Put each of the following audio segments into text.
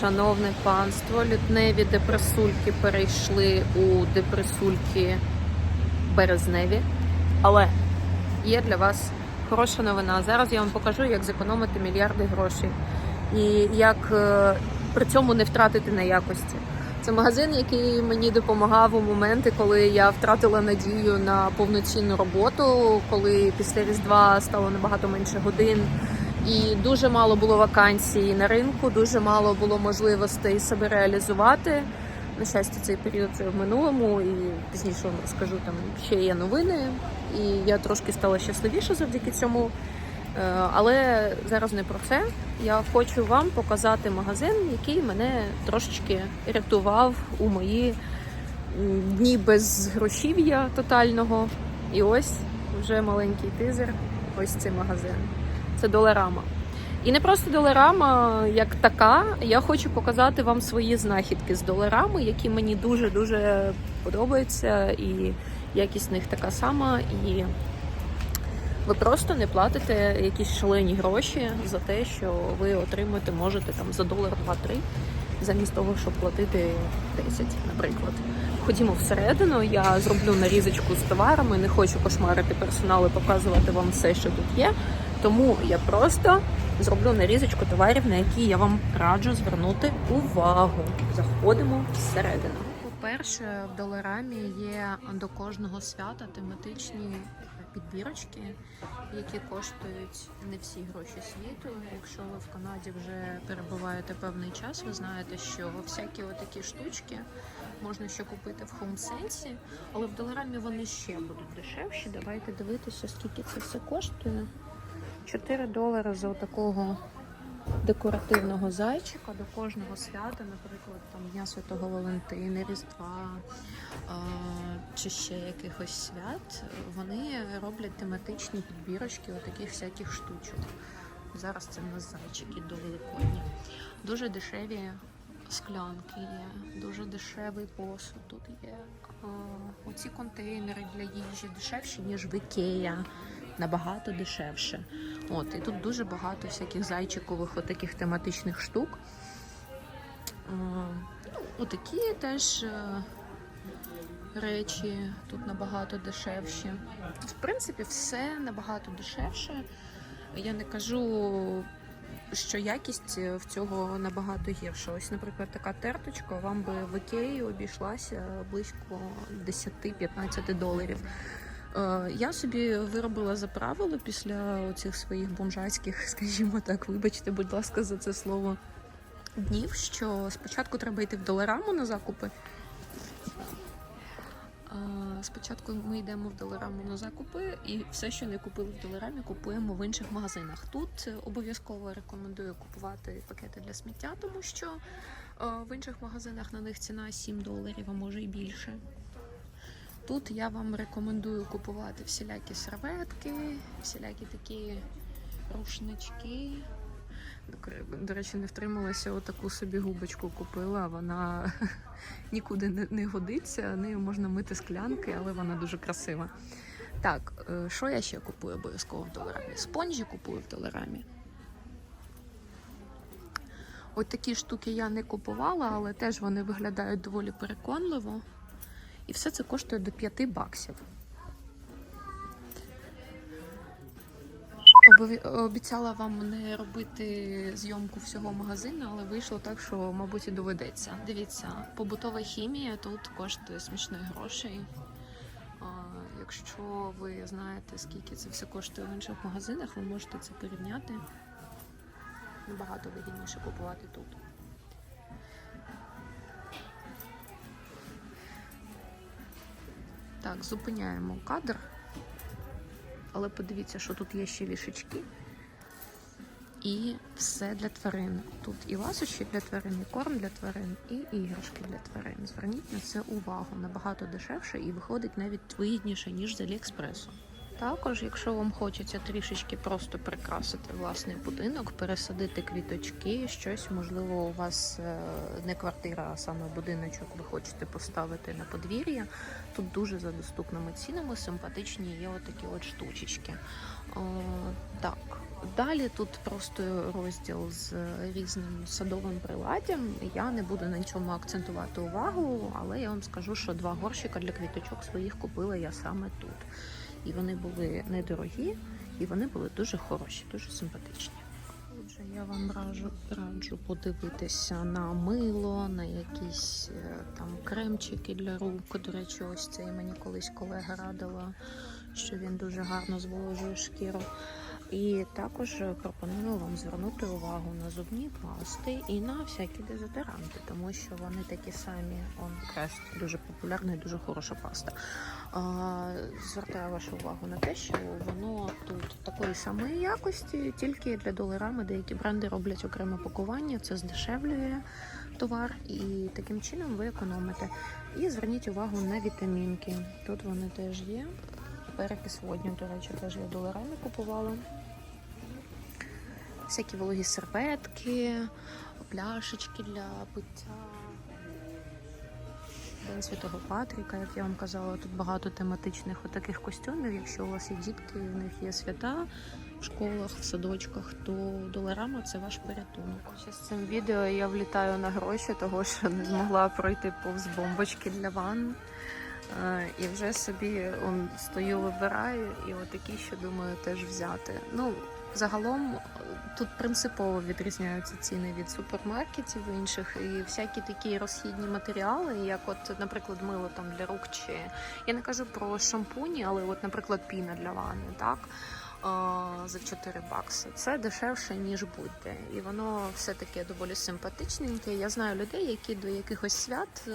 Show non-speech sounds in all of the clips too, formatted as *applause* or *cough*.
шановне панство, лютневі депресульки перейшли у депресульки березневі. Але є для вас хороша новина. Зараз я вам покажу, як зекономити мільярди грошей і як е, при цьому не втратити на якості. Це магазин, який мені допомагав у моменти, коли я втратила надію на повноцінну роботу, коли після Різдва стало набагато менше годин. І дуже мало було вакансій на ринку, дуже мало було можливостей себе реалізувати. На щастя, цей період в минулому, і пізніше вам розкажу там ще є новини. І я трошки стала щасливіша завдяки цьому. Е, Але зараз не про це. Я хочу вам показати магазин, який мене трошечки рятував у мої дні без грошів'я тотального. І ось вже маленький тизер. Ось цей магазин. Це доларама. І не просто доларама як така. Я хочу показати вам свої знахідки з доларами, які мені дуже дуже подобаються, і якість них така сама. І ви просто не платите якісь шалені гроші за те, що ви отримуєте можете там за долар 2-3, замість того, щоб платити 10, наприклад. Ходімо всередину, я зроблю нарізочку з товарами, не хочу кошмарити персонал і показувати вам все, що тут є. Тому я просто зроблю нарізочку товарів, на які я вам раджу звернути увагу. Заходимо всередину. По-перше, в доларамі є до кожного свята тематичні підбірочки, які коштують не всі гроші світу. Якщо ви в Канаді вже перебуваєте певний час, ви знаєте, що всякі отакі штучки можна ще купити в хоумсенсі, але в доларамі вони ще будуть дешевші. Давайте дивитися, скільки це все коштує. 4 долари за такого декоративного зайчика до кожного свята, наприклад, там Дня Святого Валентина, Різдва чи ще якихось свят, вони роблять тематичні підбірочки отаких всяких штучок. Зараз це в нас зайчики до Великодня. Дуже дешеві склянки є, дуже дешевий посуд тут є. Оці контейнери для їжі дешевші, ніж в Ікея. Набагато дешевше. От, і тут дуже багато всяких зайчикових отаких тематичних штук. Е, Ну, отакі теж е, речі тут набагато дешевші. В принципі, все набагато дешевше. Я не кажу, що якість в цього набагато гірша. Ось, наприклад, така терточка вам би в Ікеї обійшлася близько 10-15 доларів. Е, Я собі виробила за правило після цих своїх бомжацьких, *laughs* скажімо так, вибачте, будь ласка, за це слово днів, що спочатку треба йти в долараму на закупи. Е, Спочатку ми йдемо в долараму на закупи, і все, що не купили в доларамі, купуємо в інших магазинах. Тут обов'язково рекомендую купувати пакети для сміття, тому що е, в інших магазинах на них ціна 7 доларів, а може і більше. Тут я вам рекомендую купувати всілякі серветки, всілякі такі рушнички. До- речі, не втрималася, отаку собі губочку купила. Вона *laughs* нікуди не, годиться. Нею можна мити склянки, але вона дуже красива. Так, е, що я ще купую обов'язково в доларамі? Спонжі купую в доларамі. От такі штуки я не купувала, але теж вони виглядають доволі переконливо. І все це коштує до 5 баксів. Обіцяла вам не робити зйомку всього магазину, але вийшло так, що, мабуть, і доведеться. Дивіться, побутова хімія тут коштує смішних грошей. Якщо ви знаєте, скільки це все коштує в інших магазинах, ви можете це порівняти. Набагато вигідніше купувати тут. Так, зупиняємо кадр. Але подивіться, що тут є ще вішечки. І все для тварин. Тут і ласощі для тварин, і корм для тварин, і іграшки для тварин. Зверніть на це увагу. Набагато дешевше і виходить навіть вигідніше, ніж з Аліекспресу. Також, якщо вам хочеться трішечки просто прикрасити власний будинок, пересадити квіточки, щось, можливо, у вас е, не квартира, а саме будиночок, ви хочете поставити на подвір'я. Тут дуже за доступними цінами симпатичні є отакі от штучечки. О, так, Далі тут просто розділ з різним садовим приладдям. Я не буду на чому акцентувати увагу, але я вам скажу, що два горщика для квіточок своїх купила я саме тут. І вони були недорогі, і вони були дуже хороші, дуже симпатичні. Отже, я вам раджу, раджу подивитися на мило, на якісь е, там кремчики для рук. До речі, ось цей мені колись колега радила, що він дуже гарно зволожує шкіру. І також пропоную вам звернути увагу на зубні пасти і на всякі дезодоранти, тому що вони такі самі, он Крест дуже популярна і дуже хороша паста. А, звертаю вашу увагу на те, що воно тут такої самої якості, тільки для доларами деякі бренди роблять окреме пакування, це здешевлює товар, і таким чином ви економите. І зверніть увагу на вітамінки. Тут вони теж є. Перекис водню, до речі, теж я доларами купувала. Всякі вологі серветки, пляшечки для пиття. День Святого Патріка, як я вам казала, тут багато тематичних отаких костюмів. Якщо у вас є дітки, в них є свята в школах, в садочках, то доларама це ваш порятунок. Ще з цим відео я влітаю на гроші, того що не змогла пройти повз бомбочки для ванн. Е, І вже собі он, стою, вибираю, і отакі, що думаю, теж взяти. Ну, загалом е, тут принципово відрізняються ціни від супермаркетів інших, і всякі такі розхідні матеріали, як, от, наприклад, мило там для рук, чи я не кажу про шампуні, але, от, наприклад, піна для ванни, так. е, За 4 бакси. Це дешевше, ніж будь-де. І воно все таке доволі симпатичненьке. Я знаю людей, які до якихось свят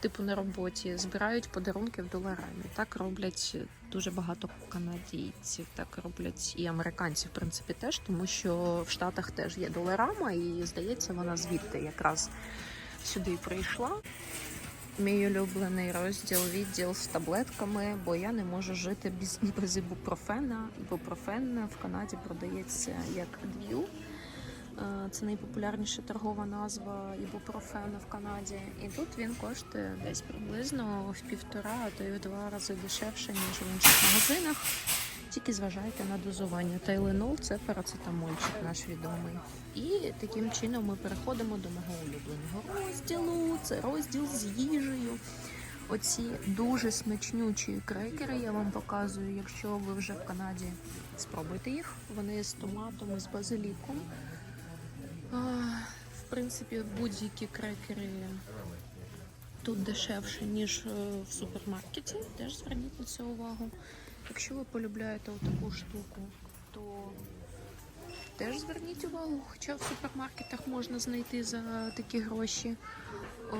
типу на роботі збирають подарунки в доларами. Так роблять дуже багато канадійців, так роблять і американці, в принципі, теж, тому що в Штатах теж є доларама, і здається, вона звідти якраз сюди прийшла. Мій улюблений розділ відділ з таблетками, бо я не можу жити без, *laughs* без ібупрофена. Ібупрофен в Канаді продається як Адвіл. Е, Це найпопулярніша торгова назва ібупрофену в Канаді. І тут він коштує десь приблизно в півтора, а то й в два рази дешевше, ніж в інших магазинах. Тільки зважайте на дозування. Тайленол це парацетамольчик наш відомий. І таким чином ми переходимо до мого улюбленого розділу. Це розділ з їжею. Оці дуже смачнючі крекери я вам показую. Якщо ви вже в Канаді, спробуйте їх. Вони з томатом і з базиліком. А, В принципі, будь-які крекери тут дешевше, ніж е, в супермаркеті. Теж зверніть на це увагу. Якщо ви полюбляєте таку штуку, то теж зверніть увагу, хоча в супермаркетах можна знайти за такі гроші о,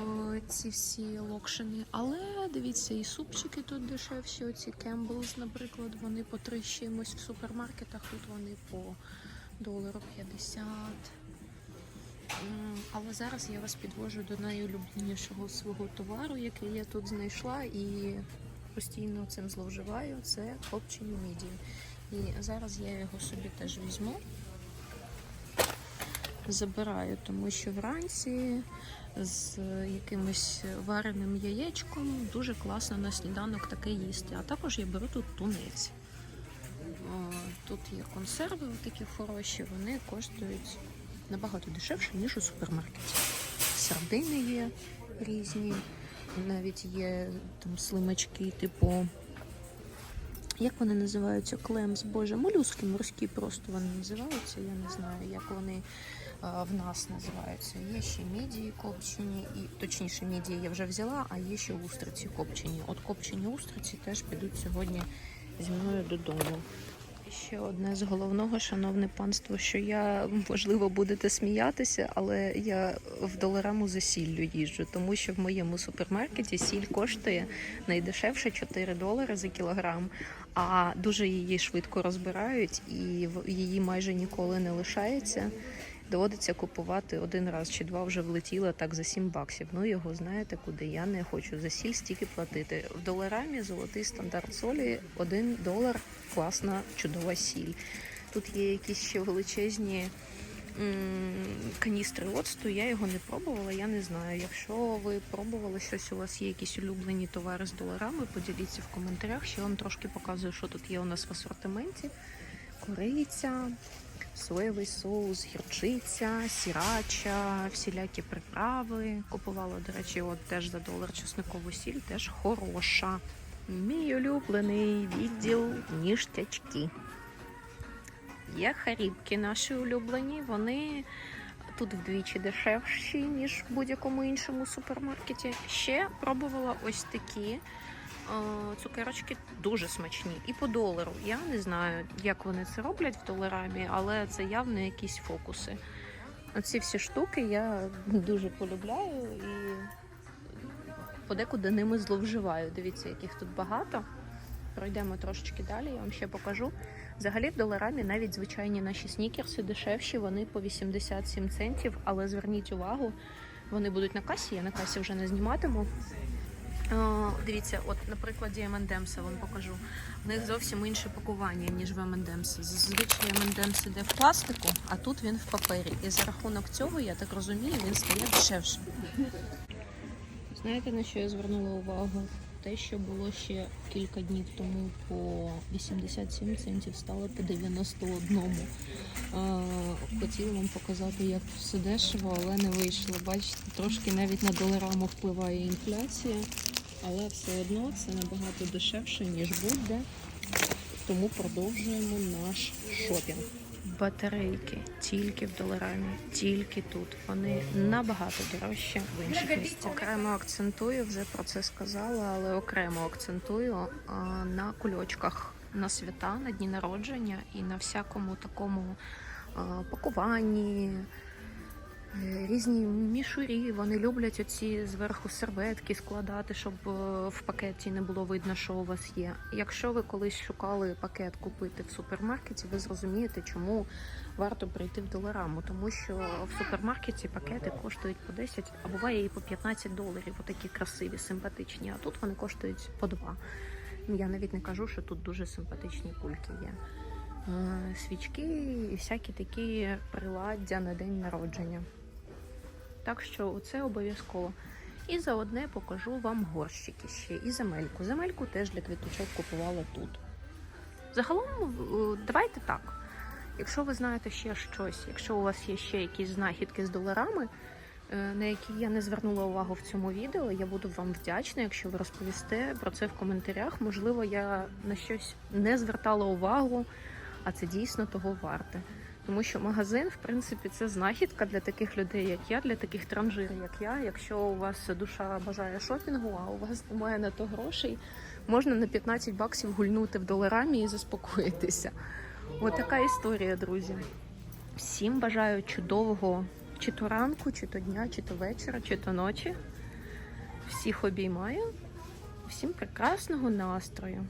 ці всі локшини. Але дивіться, і супчики тут дешевші. Оці Campbell's, наприклад, вони по три чимось в супермаркетах, тут вони по долару 50. М, Але зараз я вас підвожу до найулюбленішого свого товару, який я тут знайшла і постійно цим зловживаю. Це копчені мідії. І зараз я його собі теж візьму. Забираю, тому що вранці з якимось вареним яєчком дуже класно на сніданок таке їсти. А також я беру тут тунець. Тут є консерви такі хороші, вони коштують набагато дешевше, ніж у супермаркеті. Сардини є різні, навіть є там слимачки, типу. Як вони називаються? Клемс, боже, молюски морські просто вони називаються. Я не знаю, як вони а, в нас називаються. Є ще мідії копчені, і точніше, мідії я вже взяла, а є ще устриці копчені. От копчені устриці теж підуть сьогодні зі мною додому. Ще одне з головного, шановне панство, що я можливо будете сміятися, але я в долараму за сіллю їжджу, тому що в моєму супермаркеті сіль коштує найдешевше 4 долари за кілограм, а дуже її швидко розбирають і її майже ніколи не лишається. Доводиться купувати один раз чи два вже влетіло так за 7 баксів. Ну його знаєте куди. Я не хочу за сіль стільки платити. В доларамі золотий стандарт солі 1 долар класна, чудова сіль. Тут є якісь ще величезні каністри оцту. Я його не пробувала, я не знаю. Якщо ви пробували щось, у вас є якісь улюблені товари з доларами, поділіться в коментарях. Ще вам трошки показую, що тут є у нас в асортименті. кориця, соєвий соус, гірчиця, сірача, всілякі приправи. Купувала, до речі, от теж за долар чесникову сіль, теж хороша. Мій улюблений відділ ніштячки. Є харібки наші улюблені. Вони тут вдвічі дешевші, ніж в будь-якому іншому супермаркеті. Ще пробувала ось такі цукерочки дуже смачні. І по долару. Я не знаю, як вони це роблять в доларамі, але це явно якісь фокуси. Оці всі штуки я дуже полюбляю і подекуди ними зловживаю. Дивіться, яких тут багато. Пройдемо трошечки далі, я вам ще покажу. Взагалі в доларамі навіть звичайні наші снікерси дешевші, вони по 87 центів, але зверніть увагу, вони будуть на касі, я на касі вже не зніматиму. О, дивіться, от на прикладі M&M's вам покажу. В них зовсім інше пакування, ніж в M&M's. Зазвичай M&M's іде в пластику, а тут він в папері. І за рахунок цього, я так розумію, він стає дешевшим. Знаєте, на що я звернула увагу? Те, що було ще кілька днів тому по 87 центів, стало по 91. Е, Хотіла вам показати, як все дешево, але не вийшло. Бачите, трошки навіть на долараму впливає інфляція, але все одно це набагато дешевше, ніж будь-де. Тому продовжуємо наш шопінг. Батарейки тільки в доларамі, тільки тут. Вони набагато дорожчі в інших місцях. Окремо акцентую, вже про це сказала, але окремо акцентую на кульочках на свята, на дні народження і на всякому такому пакуванні. Е, Різні мішурі, вони люблять оці зверху серветки складати, щоб е, в пакеті не було видно, що у вас є. Якщо ви колись шукали пакет купити в супермаркеті, ви зрозумієте, чому варто прийти в долараму. Тому що в супермаркеті пакети коштують по 10, а буває і по 15 доларів. Отакі красиві, симпатичні. А тут вони коштують по 2. Ну, Я навіть не кажу, що тут дуже симпатичні кульки є. Е, Свічки і всякі такі приладдя на день народження. Так що це обов'язково. І заодне покажу вам горщики ще і земельку. Земельку теж для квіточок купувала тут. Загалом, е, давайте так. Якщо ви знаєте ще щось, якщо у вас є ще якісь знахідки з доларами, е, на які я не звернула увагу в цьому відео, я буду вам вдячна, якщо ви розповісте про це в коментарях. Можливо, я на щось не звертала увагу, а це дійсно того варте. Тому що магазин, в принципі, це знахідка для таких людей, як я, для таких транжирів, як я. Якщо у вас душа бажає шопінгу, а у вас немає на то грошей, можна на 15 баксів гульнути в доларамі і заспокоїтися. Ось така історія, друзі. Всім бажаю чудового чи то ранку, чи то дня, чи то вечора, чи то ночі. Всіх обіймаю. Всім прекрасного настрою.